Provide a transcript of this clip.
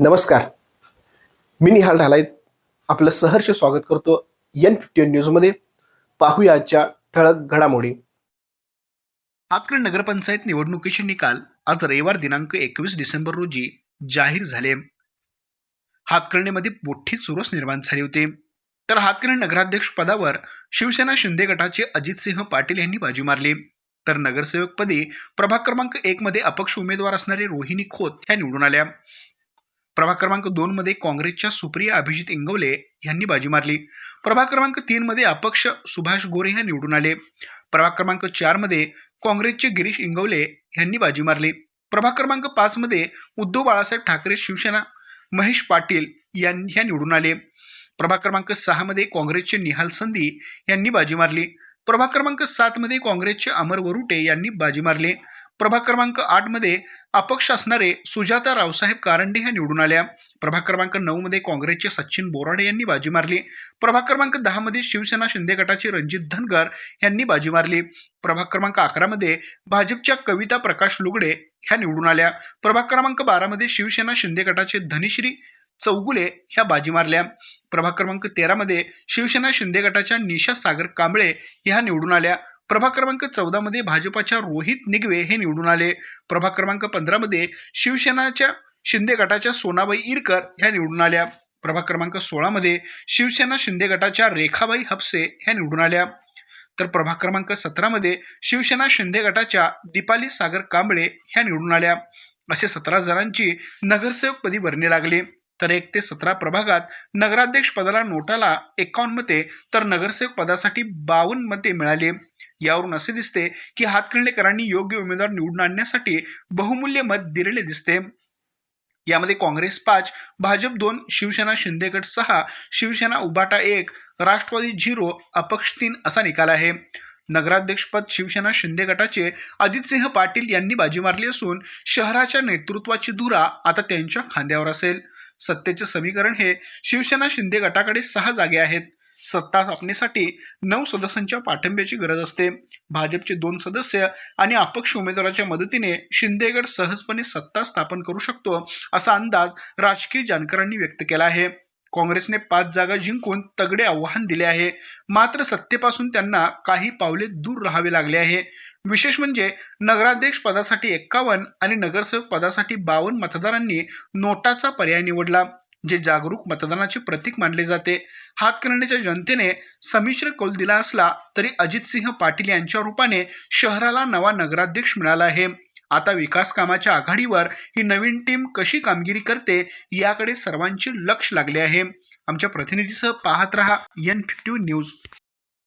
नमस्कार. मी निहाल ढालायत आपलं सहर्ष स्वागत करतो एन फिफ्टीन न्यूजमध्ये पाहूया आजच्या ठळक घडामोडी. हातकड नगरपंचायत निवडणुकीचे निकाल आज रविवार दिनांक एकवीस डिसेंबर रोजी जाहीर झाले. हातकर्णीमध्ये मोठी चुरस निर्माण झाली होती. तर हातकर्णी नगराध्यक्ष पदावर शिवसेना शिंदे गटाचे अजितसिंह पाटील यांनी बाजी मारली. तर नगरसेवकपदी प्रभाग क्रमांक एक मध्ये अपक्ष उमेदवार असणारे रोहिणी खोत ह्या निवडून आल्या. प्रभाग क्रमांक दोन मध्ये काँग्रेसच्या सुप्रिया अभिजित इंगवले यांनी बाजी मारली. प्रभाग क्रमांक तीन मध्ये अपक्ष सुभाष गोरे ह्या निवडून आले. प्रभाग क्रमांक चारमध्ये काँग्रेसचे गिरीश इंगवले यांनी बाजी मारली. प्रभाग क्रमांक पाच मध्ये उद्धव बाळासाहेब ठाकरे शिवसेना महेश पाटील यां- ह्या निवडून आले. प्रभाग क्रमांक सहा मध्ये काँग्रेसचे निहाल संधी यांनी बाजी मारली. प्रभाग क्रमांक सात मध्ये काँग्रेसचे अमर वरुटे यांनी बाजी मारली. प्रभाग क्रमांक आठमध्ये अपक्ष असणारे सुजाता रावसाहेब कारंडे ह्या निवडून आल्या. प्रभाग क्रमांक नऊ मध्ये काँग्रेसचे सचिन बोराडे यांनी बाजी मारली. प्रभाग क्रमांक दहा मध्ये शिवसेना शिंदे गटाचे रणजित धनगर यांनी बाजी मारली. प्रभाग क्रमांक अकरा मध्ये भाजपच्या कविता प्रकाश लुगडे ह्या निवडून आल्या. प्रभाग क्रमांक बारा मध्ये शिवसेना शिंदे गटाचे धनिश्री चौगुले ह्या बाजी मारल्या. प्रभाग क्रमांक तेरा मध्ये शिवसेना शिंदे गटाच्या निशा सागर कांबळे ह्या निवडून आल्या. प्रभाग क्रमांक चौदामध्ये भाजपाच्या रोहित निगवे हे निवडून आले. प्रभाग क्रमांक पंधरामध्ये शिवसेनाच्या शिंदे गटाच्या सोनाबाई इरकर ह्या निवडून आल्या. प्रभाग क्रमांक सोळामध्ये शिवसेना शिंदे गटाच्या रेखाबाई हपसे ह्या निवडून आल्या. तर प्रभाग क्रमांक सतरामध्ये शिवसेना शिंदे गटाच्या दीपाली सागर कांबळे ह्या निवडून आल्या. असे सतरा जणांची नगरसेवकपदी वर्णी लागली. तर एक ते सतरा प्रभागात नगराध्यक्ष पदाला नोटाला एकावन्न मते तर नगरसेवक पदासाठी बावन्न मते मिळाली. यावरून असे दिसते की हातखंडेकरांनी योग्य उमेदवार निवडून आणण्यासाठी बहुमूल्य मत दिलेले दिसते. यामध्ये काँग्रेस पाच भाजप दोन शिवसेना शिंदे गट सहा शिवसेना उबाटा एक राष्ट्रवादी झिरो अपक्ष तीन असा निकाल आहे. नगराध्यक्षपद शिवसेना शिंदे गटाचे अजितसिंह पाटील यांनी बाजी मारली असून शहराच्या नेतृत्वाची धुरा आता त्यांच्या खांद्यावर असेल. सत्तेचे समीकरण हे शिवसेना शिंदे गटाकडे सहा जागे आहेत. सत्ता स्थापनेसाठी नऊ सदस्यांच्या पाठिंब्याची गरज असते. भाजपचे दोन सदस्य आणि अपक्ष उमेदवाराच्या मदतीने शिंदेगड सहजपणे सत्ता स्थापन करू शकतो असा अंदाज राजकीय जाणकारांनी व्यक्त केला आहे. काँग्रेसने पाच जागा जिंकून तगडे आव्हान दिले आहे. मात्र सत्तेपासून त्यांना काही पावले दूर राहावे लागले आहे. विशेष म्हणजे नगराध्यक्ष पदासाठी एक्कावन्न आणि नगरसेवक पदासाठी बावन्न मतदारांनी नोटाचा पर्याय निवडला. जे जागरूक मतदानाचे प्रतीक मानले जाते. हातकणंगलेच्या जनतेने संमिश्र कौल दिला असला तरी अजितसिंह पाटील यांच्या रूपाने शहराला नवा नगराध्यक्ष मिळाला आहे. आता विकास कामाच्या आघाडीवर ही नवीन टीम कशी कामगिरी करते याकडे सर्वांचे लक्ष लागले आहे. आमच्या प्रतिनिधीसह पाहत रहा एन फिफ्टी न्यूज